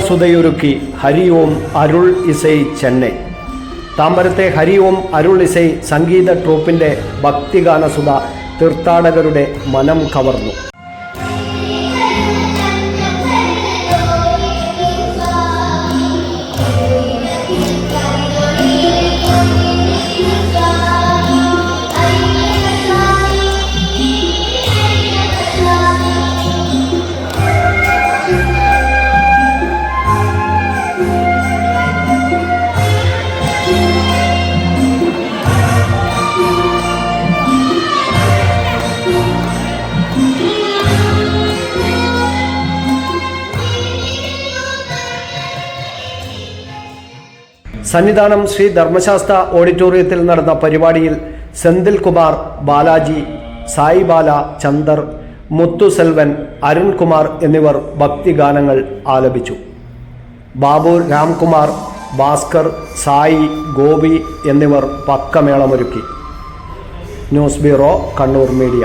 സുതയൊരുക്കി ഹരി ഓം അരുൾ ഇസൈ ചെന്നൈ. താമ്പരത്തെ ഹരി ഓം അരുൾ ഇസൈ സംഗീത ട്രൂപ്പിന്റെ ഭക്തിഗാനസുത തീർത്ഥാടകരുടെ മനം കവർന്നു. സന്നിധാനം ശ്രീ ധർമ്മശാസ്ത്ര ഓഡിറ്റോറിയത്തിൽ നടന്ന പരിപാടിയിൽ സെന്തിൽ കുമാർ ബാലാജി സായി ബാല ചന്ദർ മുത്തു സെൽവൻ അരുൺകുമാർ എന്നിവർ ഭക്തിഗാനങ്ങൾ ആലപിച്ചു. ബാബു രാംകുമാർ ഭാസ്കർ സായി ഗോപി എന്നിവർ പക്കമേളമൊരുക്കി. News bureau Kannur media.